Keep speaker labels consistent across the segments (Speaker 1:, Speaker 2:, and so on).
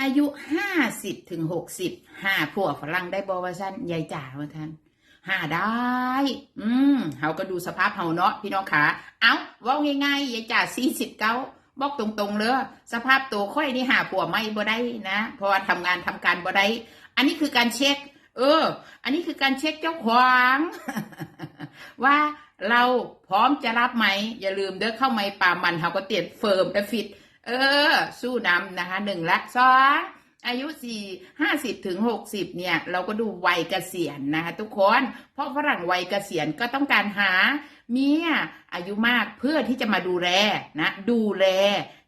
Speaker 1: อายุห้าสิบถึงหกสิบห้าพวฝรั่งได้บอว่าสั้นยายจ๋าว่าท่านห้าได้ อืมเฮาก็ดูสภาพเฮาเนาะพี่น้องขาเอ้าว่าง่ายๆยายจ๋าสี่สิบเก้าบอกตรงๆเลยสภาพตัวค่อยนี่หาผัวไม่บ่ได้นะ เพราะว่าทำงานทำการบ่ได้ อันนี้คือการเช็ค เออ อันนี้คือการเช็คเจ้าของ ว่าเราพร้อมจะรับไหม อย่าลืมเด้อเข้าไม่ป่ามันเฮาก็เตรียมเฟิร์มและฟิต เออ สู้นำนะคะหนึ่งละสองอายุสี่ห้าสิบถึงหกสิบเนี่ย เราก็ดูวัยเกษียณนะคะ ทุกคน เพราะฝรั่งวัยเกษียณก็ต้องการหาเมียอายุมากเพื่อที่จะมาดูแลนะ ดูแล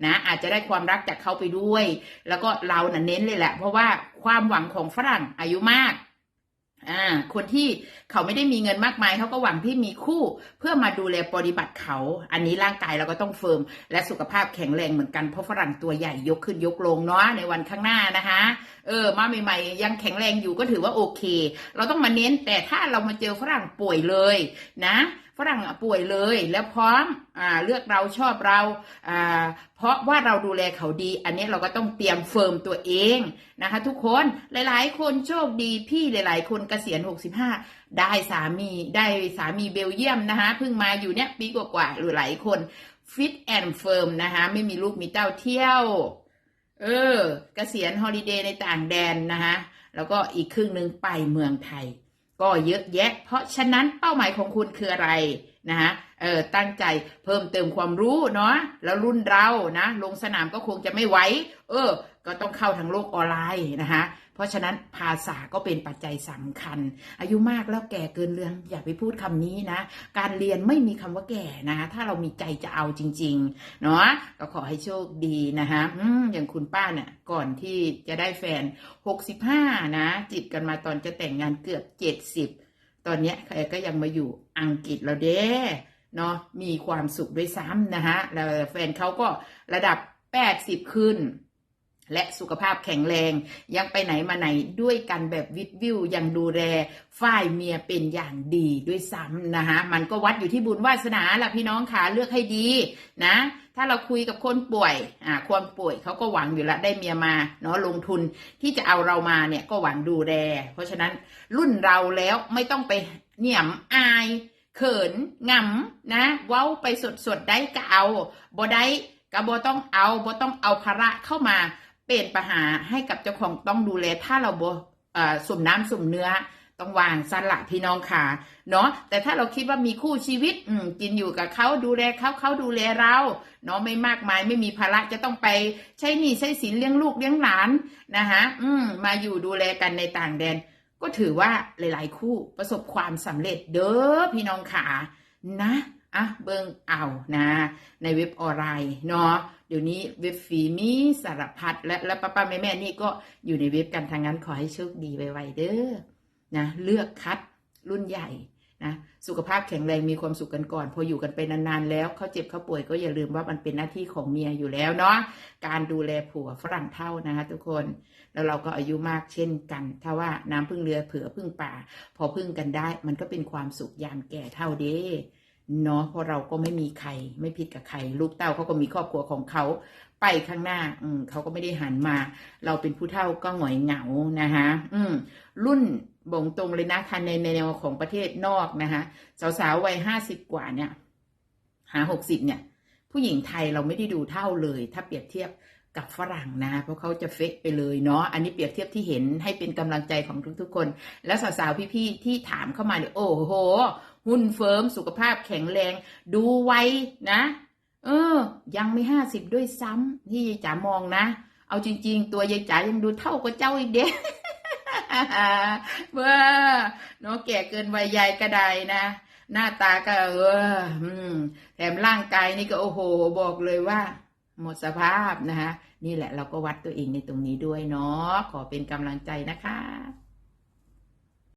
Speaker 1: นะอาจจะได้ความรักจากเขาไปด้วย แล้วก็เราเน้นเลยแหละ เพราะว่าความหวังของฝรั่งอายุมาก อ่าคนที่เขาไม่ได้มีเงินมากมายเขาก็หวังที่มีคู่เพื่อมาดูแลปฏิบัติเขา อันนี้ร่างกายเราก็ต้องเฟิร์มและสุขภาพแข็งแรงเหมือนกันเพราะฝรั่งตัวใหญ่ยกขึ้นยกลงเนาะในวันข้างหน้านะคะ เออมาใหม่ๆยังแข็งแรงอยู่ก็ถือว่าโอเค เราต้องมาเน้นแต่ถ้าเรามาเจอฝรั่งป่วยเลยนะ ฝรั่งป่วยเลยแล้วพร้อมอ่าเลือกเราชอบเราอ่าเพราะว่าเราดูแลเขาดี อันนี้เราก็ต้องเตรียมเฟิร์มตัวเองนะคะ ทุกคนหลายๆ คนโชคดีพี่หลาย ๆ คนเกษียณ 65 ได้สามีได้สามีเบลเยียมนะคะเพิ่งมาอยู่เนี่ยปีกว่าๆหรือหลายคนฟิตแอนด์เฟิร์มนะคะไม่มีลูกมีเต้าเที่ยว เออเกษียณฮอลิเดย์ในต่างแดนนะคะแล้วก็อีกครึ่งหนึ่งไปเมืองไทย ก็เยอะแยะ เพราะฉะนั้นเป้าหมายของคุณคืออะไร นะคะเออตั้งใจเพิ่มเติมความรู้เนาะแล้วรุ่นเรานะลงสนามก็คงจะไม่ไหวเออ ก็ต้องเข้าทางโลกออนไลน์นะคะเพราะฉะนั้นภาษาก็เป็นปัจจัยสำคัญ อายุมากแล้วแก่เกินเรื่องอย่าไปพูดคำนี้นะ การเรียนไม่มีคำว่าแก่นะคะถ้าเรามีใจจะเอาจริงๆเนาะก็ขอให้โชคดีนะคะอืมอย่างคุณป้าเนี่ยก่อนที่จะได้แฟน 65 นะ จิตกันมาตอนจะแต่งงานเกือบ 70 ตอนนี้ใครก็ยังมาอยู่อังกฤษแล้วเด้เนาะมีความสุขด้วยซ้ำนะฮะแล้วแฟนเขาก็ระดับ 80 ขึ้น และสุขภาพแข็งแรง ยังไปไหนมาไหนด้วยกันแบบวิดวิวยังดูแลฝ่ายเมียเป็นอย่างดีด้วยซ้ำนะคะมันก็วัดอยู่ที่บุญวาสนาล่ะพี่น้องขาเลือกให้ดีนะ ถ้าเราคุยกับคนป่วยอ่าคนป่วยเขาก็หวังอยู่ล้วได้เมียมาเนาะลงทุนที่จะเอาเรามาเนี่ยก็หวังดูแลเพราะฉะนั้นรุ่นเราแล้วไม่ต้องไปเหนี่ยมอายเขินงำนะ เว้าไปสดๆได้ก็เอาบ่ได้ก็บ่ต้องเอาบ่ต้องเอาภาระเข้ามา เป็นปัญหาให้กับเจ้าของต้องดูแลถ้าเราบ่สุ่มน้ำสุ่มเนื้อต้องวางสละพี่น้องค่ะเนาะแต่ถ้าเราคิดว่ามีคู่ชีวิตอืกินอยู่กับเขาดูแลเขาเขาดูแลเราเนาะไม่มากมายไม่มีภาระจะต้องไปใช้หนี้ใช้สินเลี้ยงลูกเลี้ยงหลานนะคะอืมมาอยู่ดูแลกันในต่างแดน ก็ถือว่าหลาย ๆ คู่ประสบความสำเร็จเด้อพี่น้องขานะ อะเบิ่งเอานะ ในเว็บออนไลน์เนาะเดี๋ยวนี้เว็บฟรีมีสารพัดและและป้าป้าแม่แม่นี่ก็อยู่ในเว็บกันทางนั้นขอให้โชคดีไวๆเด้อนะเลือกคัดรุ่นใหญ่นะสุขภาพแข็งแรงมีความสุขกันก่อน พออยู่กันไปนานๆแล้วเขาเจ็บเขาป่วยก็อย่าลืมว่ามันเป็นหน้าที่ของเมียอยู่แล้วเนาะการดูแลผัวฝรั่งเท่านะคะทุกคนแล้วเราก็อายุมากเช่นกัน ถ้าว่าน้ำพึ่งเรือเผื่อพึ่งป่า พอพึ่งกันได้ มันก็เป็นความสุขยามแก่เท่าเด้ เนาะเพราะเราก็ไม่มีใครไม่ผิดกับใคร ลูกเต้าเขาก็มีครอบครัวของเขาไปข้างหน้า อืมเขาก็ไม่ได้หันมา เราเป็นผู้เฒ่าก็หงอยเหงานะคะอืม รุ่นบ่งตรงเลยนะทันในในแนวของประเทศนอกนะคะสาวๆวัยห้าสิบกว่าเนี่ย หาหกสิบเนี่ย ผู้หญิงไทยเราไม่ได้ดูเท่าเลย ถ้าเปรียบเทียบกับฝรั่งนะ เพราะเขาจะเฟะไปเลยเนาะอันนี้เปรียบเทียบที่เห็นให้เป็นกำลังใจของทุกๆคน แล้วสาวๆพี่ๆที่ถามเข้ามาเนี่ยโอ้โห หุ่นเฟิร์มสุขภาพแข็งแรง ดูไวนะ เออ ยังไม่ห้าสิบด้วยซ้ำที่ยายจ๋ามองนะ เอาจริง ๆ ตัวยายจ๋ายังดูเท่ากับเจ้าอีกเด้เบ้อเนาะแก่เกินวัยยายก็ได้นะหน้าตาก็เออแถมร่างกายนี่ก็โอ้โห บอกเลยว่า หมดสภาพนะคะนี่แหละเราก็วัดตัวเองในตรงนี้ด้วยเนาะขอเป็นกำลังใจนะคะ